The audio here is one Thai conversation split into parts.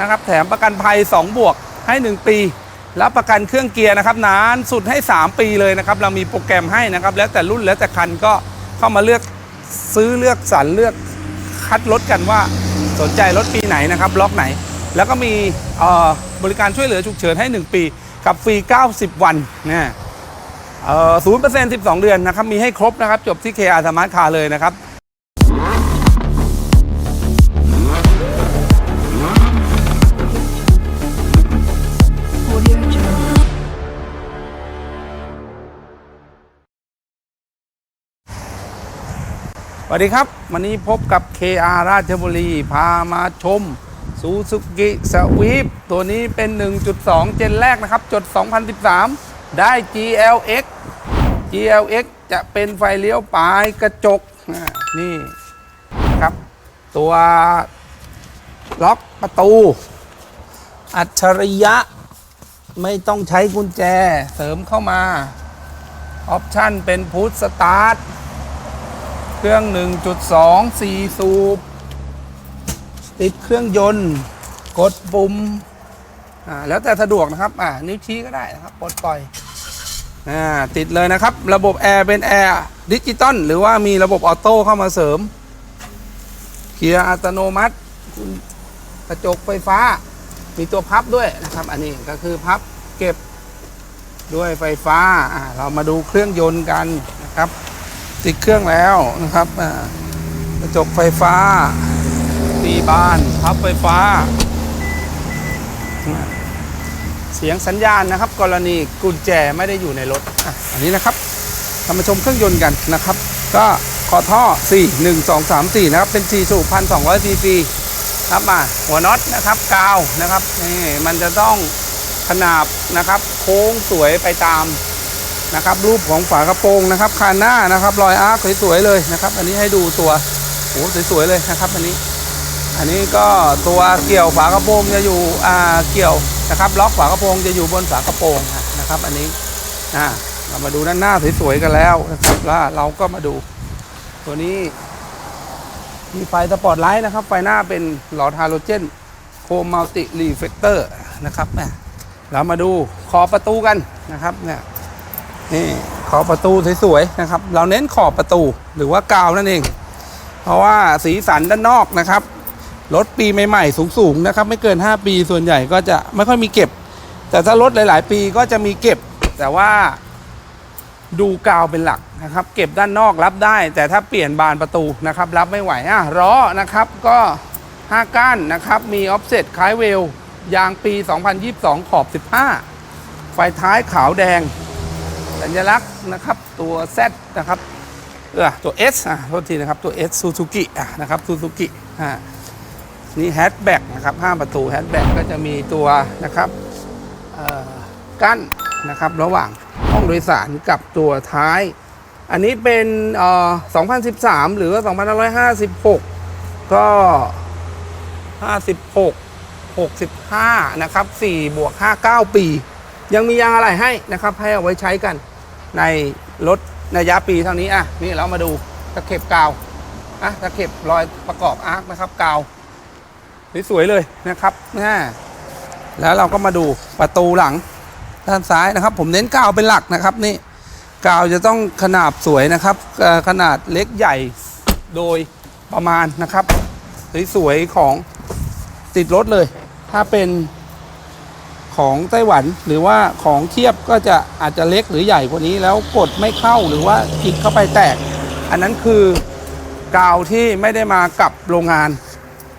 นะครับแถมประกันภัย 2 บวกให้ 1 ปีแล้วประกันเครื่องเกียร์นะครับนานสุดให้ 3 ปีเลยนะครับ เรามีโปรแกรมให้นะครับ แล้วแต่รุ่นแล้วแต่คันก็เข้ามาเลือกซื้อเลือกสรรเลือกคัดรถกันว่าสนใจรถปีไหนนะครับล็อกไหน แล้วก็มีเอ่อบริการช่วยเหลือฉุกเฉินให้ 1 ปี กับฟรี 90 วันนะศูนย์เปอร์เซ็นต์สิบสองเดือนนะครับ มีให้ครบนะครับ จบที่ KR Smart Car เลยนะครับ สวัสดีครับ วันนี้พบกับ KR ราชบุรี พามาชม Suzuki Swift ตัวนี้เป็น 1.2 เจนแรกนะครับ จด 2013 ได้ GLX GLX จะเป็นไฟเลี้ยวปลายกระจก นี่ครับ ตัวล็อกประตู อัจฉริยะ ไม่ต้องใช้กุญแจเสริมเข้ามา ออปชั่นเป็นพุทสตาร์ท เครื่อง 1.2 4 สูบ ติดเครื่องยนต์ กดปุ่ม อ่า แล้วแต่สะดวกนะครับ อ่า นิ้วชี้ก็ได้นะครับ ปลดปล่อย อ่า ติดเลยนะครับ ระบบแอร์เป็นแอร์ดิจิตอลหรือว่ามีระบบออโต้เข้ามาเสริม เกียร์อัตโนมัติคุณกระจกไฟฟ้า มีตัวพับด้วยนะครับ อันนี้ก็คือพับเก็บด้วยไฟฟ้า อ่า เรามาดูเครื่องยนต์กันนะครับ ติดเครื่องแล้วนะครับกระจกไฟฟ้าตีบานพับไฟฟ้า เสียงสัญญาณนะครับ กรณีกุญแจไม่ได้อยู่ในรถออันนี้นะครับเรามาชมเครื่องยนต์กันนะครับ ก็คอท่อ 4 1 2 3 4 นะครับ เป็น4สูบ1,200ซีซีครับมาหัวน็อตนะครับกาวนะครับนี่มันจะต้องขนาบนะครับ โค้งสวยไปตาม นะครับรูปของฝากระโปรงนะครับคานหน้านะครับรอยอาร์คสวยๆเลยนะครับ อันนี้ให้ดูตัวโอ้สวยๆเลยนะครับ อันนี้ อันนี้ก็ตัวเกี่ยวฝากระโปรงจะอยู่อ่าเกี่ยวนะครับ ล็อกฝากระโปรงจะอยู่บนฝากระโปรงนะครับ อันนี้อ่าเรามาดูด้านหน้าสวยๆกันแล้วนะครับแล้วเราก็มาดู ตัวนี้ มีไฟสปอตไลท์นะครับ ไฟหน้าเป็นหลอดฮาโลเจนโคมมัลติรีเฟกเตอร์นะครับเนี่ยเรามาดูขอบประตูกันนะครับเนี่ย นี่ขอบประตูสวยๆนะครับ เราเน้นขอบประตูหรือว่ากาวนั่นเอง เพราะว่าสีสันด้านนอกนะครับรถปีใหม่ๆสูงๆนะครับ ไม่เกิน 5 ปีส่วนใหญ่ก็จะไม่ค่อยมีเก็บ แต่ถ้ารถหลาย ๆ ปีก็จะมีเก็บ แต่ว่าดูกาวเป็นหลักนะครับ เก็บด้านนอกรับได้ แต่ถ้าเปลี่ยนบานประตูนะครับ รับไม่ไหวอะล้อนะครับก็ 5 ก้านนะครับ มีออฟเซ็ตคล้ายเวลยางปี 2022 ขอบ 15 ไฟท้ายขาวแดง สัญลักษณ์นะครับตัว Z นะครับเออตัว S อะโทษทีนะครับตัว S Suzuki อะนะครับ Suzuki อ่านี่แฮชแบ็กนะครับห้าประตูแฮชแบ็กก็จะมีตัวนะครับกั้นนะครับระหว่างห้องโดยสารกับตัวท้าย อันนี้เป็นเอ่อ2013 หรือว่า 2556 ก็ 56 65 นะครับ4บวก59 ปี ยังมียางอะไรให้นะครับ ให้เอาไว้ใช้กัน ในรถในยะปีเท่านี้อะนี่เรามาดูตะเข็บกาวอะตะเข็บรอยประกอบอาร์คนะครับกาวสวยๆเลยนะครับนะแล้วเราก็มาดูประตูหลังด้านซ้ายนะครับ ผมเน้นกาวเป็นหลักนะครับนี่กาวจะต้องขนาดสวยนะครับขนาดเล็กใหญ่โดยประมาณนะครับสวยๆของติดรถเลย ถ้าเป็น ของไต้หวัน หรือว่าของเทียบก็จะอาจจะเล็กหรือใหญ่กว่านี้แล้วกดไม่เข้าหรือว่าจิกเข้าไปแตก อันนั้นคือกาวที่ไม่ได้มากับโรงงาน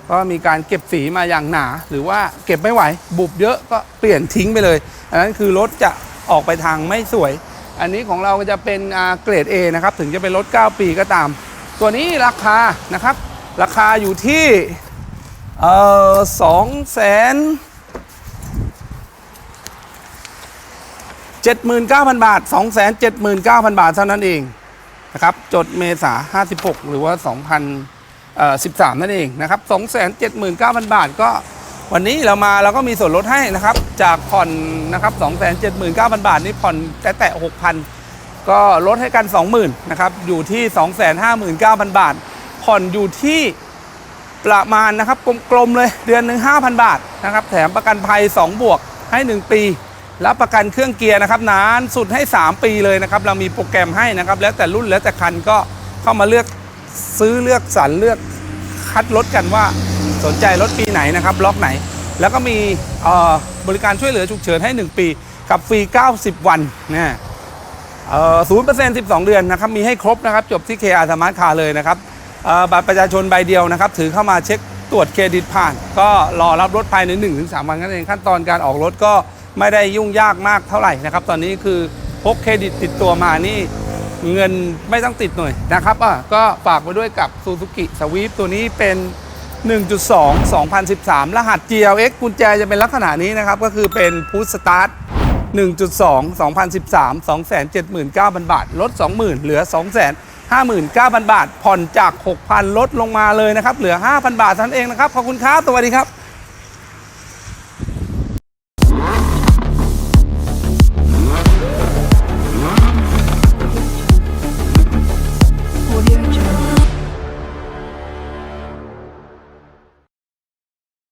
ก็มีการเก็บสีมาอย่างหนา หรือว่าเก็บไม่ไหว บุบเยอะก็เปลี่ยนทิ้งไปเลย อันนั้นคือรถจะออกไปทางไม่สวย อันนี้ของเราก็จะเป็นเกรด A นะครับ ถึงจะเป็นรถ 9 ปีก็ตาม ตัวนี้ราคานะครับ ราคาอยู่ที่เออสองแสน 79,000 บาท 279,000 บาทเท่านั้นเองนะครับจดเมษา56 หรือว่า 2013 นั่นเองนะครับ279,000 บาทก็วันนี้เรามาเราก็มีส่วนลดให้นะครับ จากผ่อนนะครับ279,000 บาท นี่ผ่อนแต่แต่6,000 ก็ลดให้กัน 20,000นะครับอยู่ที่ 259,000 บาท ผ่อนอยู่ที่ประมาณนะครับกลมๆเลยเดือนหนึ่ง5,000 บาทนะครับแถมประกันภัย 2 บวกให้ 1 ปี รับประกันเครื่องเกียร์นะครับนานสุดให้ 3 ปีเลยนะครับ เรามีโปรแกรมให้นะครับ แล้วแต่รุ่นแล้วแต่คันก็เข้ามาเลือกซื้อเลือกสรรเลือกคัดรถกันว่าสนใจรถปีไหนนะครับล็อกไหน แล้วก็มีบริการช่วยเหลือฉุกเฉินให้ 1 ปี กับฟรี 90 วันนะศูนย์เปอร์เซ็นต์สิบสองเดือนนะครับ มีให้ครบนะครับ จบที่เคอาสมาร์ทคาร์เลยนะครับเออบัตรประชาชนใบเดียวนะครับ ถือเข้ามาเช็คตรวจเครดิตผ่าน ก็รอรับรถภายใน1-3ถึงวันนั่นเองขั้นตอนการออกรถก็ ไม่ได้ยุ่งยากมากเท่าไหร่นะครับ ตอนนี้คือพกเครดิตติดตัวมานี่เงินไม่ต้องติดหน่อยนะครับอะก็ฝากไว้ด้วยกับ Suzuki Swift ตัวนี้เป็น 1.2 2013 รหัส GLX กุญแจจะเป็นลักษณะนี้นะครับ ก็คือเป็น Push Start 1.2 2013 279,000 บาท ลด 20,000 เหลือ 259,000 บาท ผ่อนจาก 6,000 ลดลงมาเลยนะครับ เหลือ 5,000 บาทเท่านั้นเองนะครับ ขอบคุณครับ สวัสดีครับ